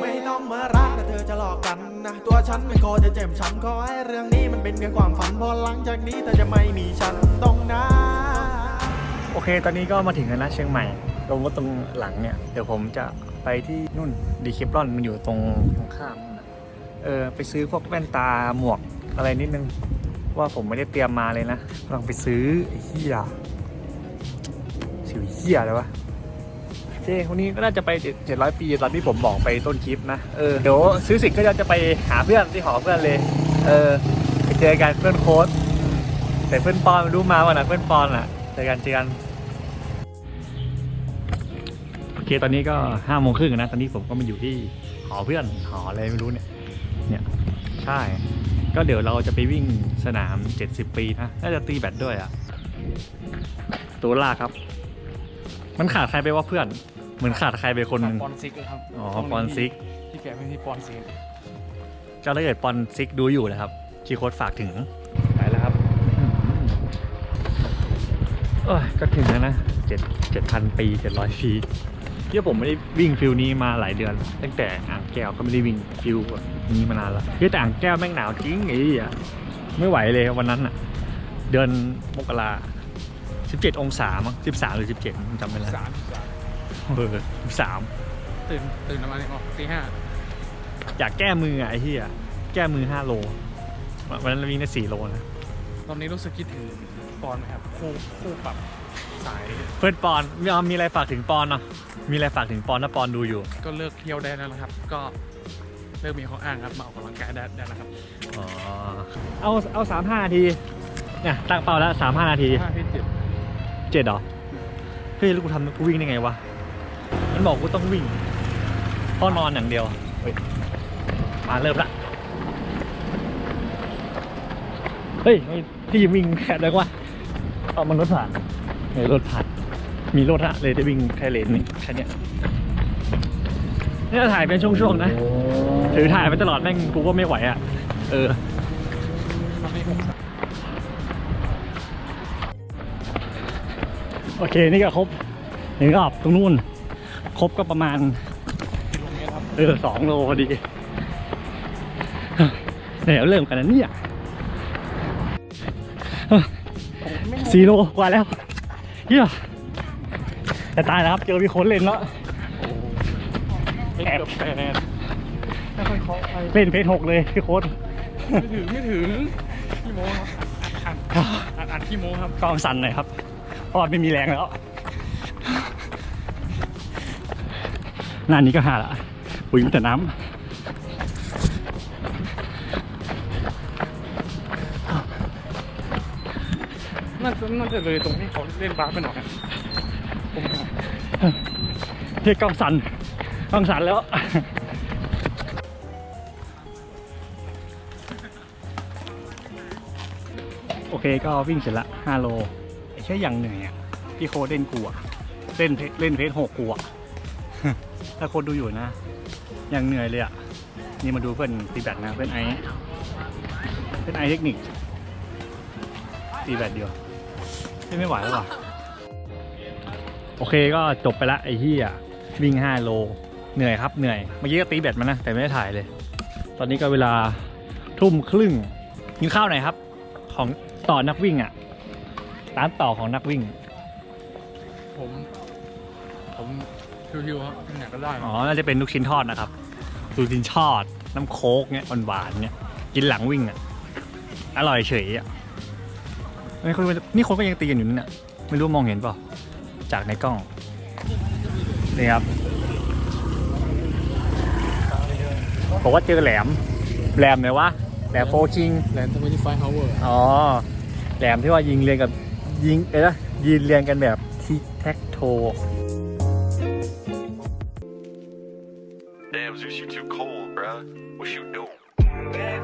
ไม่ต้องมารักแต่เธอจะหลอกกันนะ ตัวฉันไม่ขอจะเจ็บช้ำขอให้เรื่องนี้มันเป็นเพียงความฝันพอหลังจากนี้เธอจะไม่มีฉันตรงนั้นโอเค ตอนนี้ก็มาถึงแล้วนะเชียงใหม่ลงรถตรงหลังเนี่ย เดี๋ยวผมจะไปที่นู่นดีเคปลอนมันอยู่ตรงตรงข้ามนู่นนะเออไปซื้อพวกแว่นตาหมวกอะไรนิดนึง ว่าผมไม่ได้เตรียมมาเลยนะลองไปซื้อไอ้เหี้ยสิวเหี้ยอะไรวะ เควันนี้ก็น่าจะไปเจ็ดร้อยปีตอนที่ผมบอกไปต้นคลิปนะเออเดี๋ยวซื้อสิทธิ์ก็จะไปหาเพื่อนที่หอเพื่อนเลย เออไปเจอกันเพื่อนโค้ดแต่เพื่อนปอนรู้มาวันไหนเพื่อนปอนอะเจอกันเจอกันโอเคตอนนี้ก็ห้าโมงครึ่งนะตอนนี้ผมก็มาอยู่ที่หอเพื่อนหออะไรไม่รู้เนี่ยเนี่ยใช่ ก็เดี๋ยวเราจะไปวิ่งสนาม 70 ปีนะน่าจะตีแบตด้วยอะ่ะตัวลากครับ มันขาดใครไปว่าเพื่อน เหมือนขาดใครไปคนหนึ่ง ปอนซิกครับอ๋อปอนซิก ที่แกไม่ที่ปอนซิกก็ถ้าเกิดปอนซิกดูอยู่นะครับคีย์โค้ดฝากถึงไปแล้วครับโอ้ยก็ถึงแล้วนะเจ็ดเจ็ดพันปีเจ็ดร้อยปีเที่ยผมไม่ได้วิ่งฟิลนี้มาหลายเดือน ตั้งแต่อ่างแก้วก็ไม่ได้วิ่งฟิลแบบนี้มานานแล้วเที่ยแต่อ่างแก้วแม่งหนาวจริงไอ้เหี้ยไม่ไหวเลยวันนั้นอะ เดือนมกราสิบเจ็ดองศามั้งสิบสามหรือสิบเจ็ดจำไม่ได้ สามสาม เออสิบสามตื่นตื่นประมาณนี้บอกตีห้าอยากแก้มืออะไอ้เหี้ยแก้มือห้าโลวันนั้นเราวิ่งได้สี่โลนะตอนนี้รู้สึกคิดถึงปอนไหมครับคู่คู่ปรับสายเพื่อนปอนมีมีอะไรฝากถึงปอนเนาะมีอะไรฝากถึงปอนถ้าปอนดูอยู่ ก็เลิกเที่ยวได้แล้วนะครับ ก็เลิกมีข้ออ้างครับมาออกกำลังกายได้ได้แล้วครับอ๋อเอาเอาสามห้านาทีเนี่ยตั้งเป้าแล้วสามห้านาทีห้าที่เจ็ดเจ็ดเหรอเฮ้ยแล้วกูทำกูวิ่งได้ไงวะ มันบอกกูต้องวิ่งพ่อนอนอย่างเดียวมาเริ่มละเฮ้ยที่วิ่งแค่ได้วะเอามันรถผ่านเออรถผ่าน มีรถอะเลยได้วิ่งแค่เลนนี้แค่เนี้ยนี่ถ่ายเป็นช่วงๆนะถือถ่ายไปตลอดแม่งกูก็ไม่ไหวอะเออโอเค นี่ก็ครบหนึ่งรอบตรงนู้น ครบก็ประมาณกิโลเมตรครับเออสองโลพอดีเดี๋ยวเริ่มกันนะเนี่ยสี่โลกว่าแล้วเฮียจะตายแล้วครับ เจอพี่โค้ดเล่นแล้วแอบแปดไม่ค่อยเคาะไปเล่นเพจหกเลยพี่โค้ดไม่ถึงไม่ถึงขี้โม้ครับอัดอัดอัดขี้โม้ครับกองสั่นหน่อยครับเพราะว่าไม่มีแรงแล้ว หน้านี้ก็หาละปุ๋ยมีแต่น้น่าจะน่าจะเลยตรงที่เขาเล่นบาสไปหน่อยครับผมำเทียกองสั่นกองสั่นแล้วโอเคก็วิ่งเสร็จละ5โลแค่อย่างเหนื่อยอะพี่โค้ดเล่นกูอะเล่นเพเล่นเพจหกกูอะ ถ้าโค้ดดูอยู่นะ ยังเหนื่อยเลยอะ นี่มาดูเพื่อนตีแบตนะเพื่อนไอเพื่อนไอเทคนิคตีแบตเดียวเล่ไม่ไหวแล้วว่ะ โอเคก็จบไปละไอ้เหี้ยวิ่ง 5 โล เหนื่อยครับเหนื่อย เมื่อกี้ก็ตีแบตมานะ แต่ไม่ได้ถ่ายเลย ตอนนี้ก็เวลาทุ่มครึ่งกินข้าวไหนครับ ของต่อนักวิ่งอะร้านต่อของนักวิ่ง ผม ผม ชิวๆครับที่ไหนก็ได้อ๋อ น่าจะเป็นลูกชิ้นทอดนะครับลูกชิ้นทอด น้ำโค้กเนี่ยหวานๆเนี่ย กินหลังวิ่งอะ อร่อยเฉยอะนี่คนนี่คนก็ยังตีกันอยู่นั่นน่ะไม่รู้มองเห็นเปล่า จากในกล้อง นี่ครับ บอกว่าเจอแหลม แหลมไหนวะ แหลมโฟคิงแลนด์ทเวนตี้ไฟฮาวเวอร์อ๋อ แหลมที่ว่ายิงเรียงกับยิง เอ้ยนะยิงเรียงกันแบบทิกแท็กโท Damn, Zeus, you too cold, bruh. What you doing?